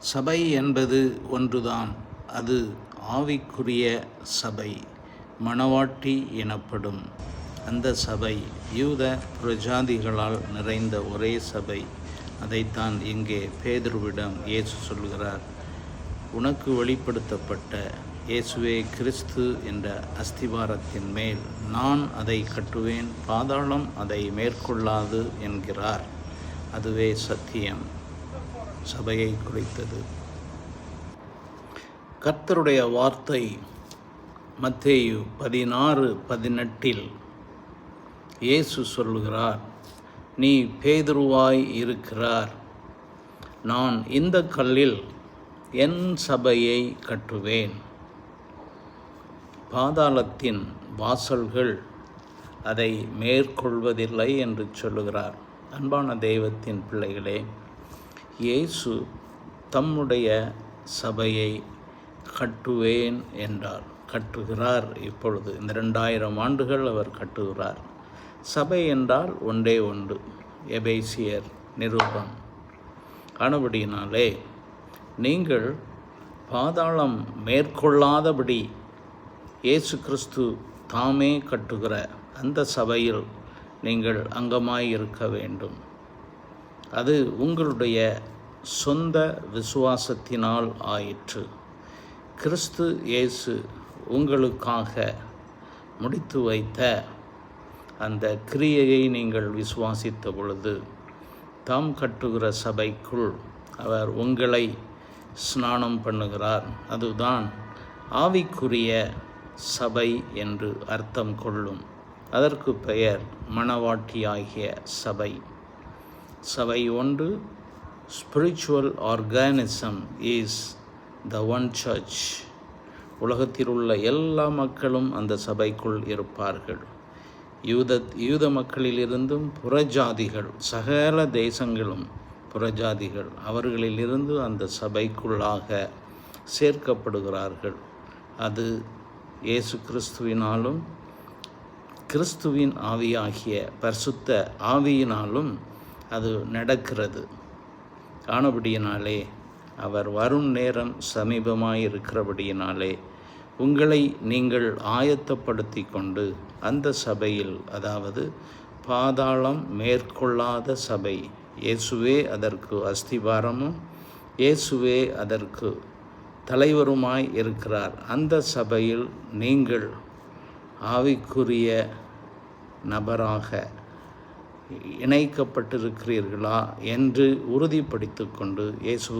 சபை என்பது ஒன்றுதான். அது ஆவிக்குரிய சபை மணவாட்டி எனப்படும். அந்த சபை யூத பிரஜாதிகளால் நிறைந்த ஒரே சபை. அதைத்தான் இங்கே பேதுருவிடம் இயேசு சொல்கிறார் உனக்கு வெளிப்படுத்தப்பட்ட இயேசுவே கிறிஸ்து என்ற அஸ்திவாரத்தின் மேல் நான் அதை கட்டுவேன் பாதாளம் அதை மேற்கொள்ளாது என்கிறார். அதுவே சத்தியம். சபையை குறித்தது. கர்த்தருடைய வார்த்தை மத்தேயு பதினாறு பதினெட்டில் இயேசு சொல்லுகிறார் நீ பேதுருவாய் இருக்கிறார். நான் இந்த கல்லில் என் சபையை கட்டுவேன். பாதாளத்தின் வாசல்கள் அதை மேற்கொள்வதில்லை என்று சொல்லுகிறார். அன்பான தெய்வத்தின் பிள்ளைகளே இயேசு தம்முடைய சபையை கட்டுவேன் என்றார். கட்டுகிறார். இப்பொழுது இந்த ரெண்டாயிரம் ஆண்டுகள் அவர் கட்டுகிறார். சபை என்றால் ஒன்றே ஒன்று. எபேசியர் நிரூபம். ஆனபடியினாலே நீங்கள் பாதாளம் மேற்கொள்ளாதபடி இயேசு கிறிஸ்து தாமே கட்டுகிற அந்த சபையில் நீங்கள் அங்கமாய் இருக்க வேண்டும். அது உங்களுடைய சொந்த விசுவாசத்தினால் ஆயிற்று. கிறிஸ்து இயேசு உங்களுக்காக முடித்து வைத்த அந்த கிரியையை நீங்கள் விசுவாசித்த பொழுது தாம் கட்டுகிற சபைக்குள் அவர் உங்களை ஸ்நானம் பண்ணுகிறார். அதுதான் ஆவிக்குரிய சபை என்று அர்த்தம் கொள்ளும். அதற்கு பெயர் மணவாட்டியாகிய சபை. சபை ஒன்று spiritual organism is the one church உலகத்தில் உள்ள எல்லா மக்களும் அந்த சபைக்குள் இருப்பார்கள். யூத யூத மக்களிலிருந்தும் புறஜாதிகள் சகல தேசங்களும் புறஜாதிகள் அவர்களிலிருந்து அந்த சபைக்குள்ளாக சேர்க்கப்படுகிறார்கள். அது இயேசு கிறிஸ்துவினாலும் கிறிஸ்துவின் ஆவியாகிய பரிசுத்த ஆவியினாலும் அது நடக்கிறது. ஆனபடியினாலே அவர் வரும் நேரம் சமீபமாக இருக்கிறபடியினாலே உங்களை நீங்கள் ஆயத்தப்படுத்தி கொண்டு அந்த சபையில் அதாவது பாதாளம் மேற்கொள்ளாத சபை இயேசுவே அதற்கு அஸ்திபாரமும் இயேசுவே அதற்கு தலைவருமாய் இருக்கிறார். அந்த சபையில் நீங்கள் ஆவிக்குரிய நபராக இணைக்கப்பட்டிருக்கிறீர்களா என்று உறுதிப்படுத்திக் கொண்டு இயேசு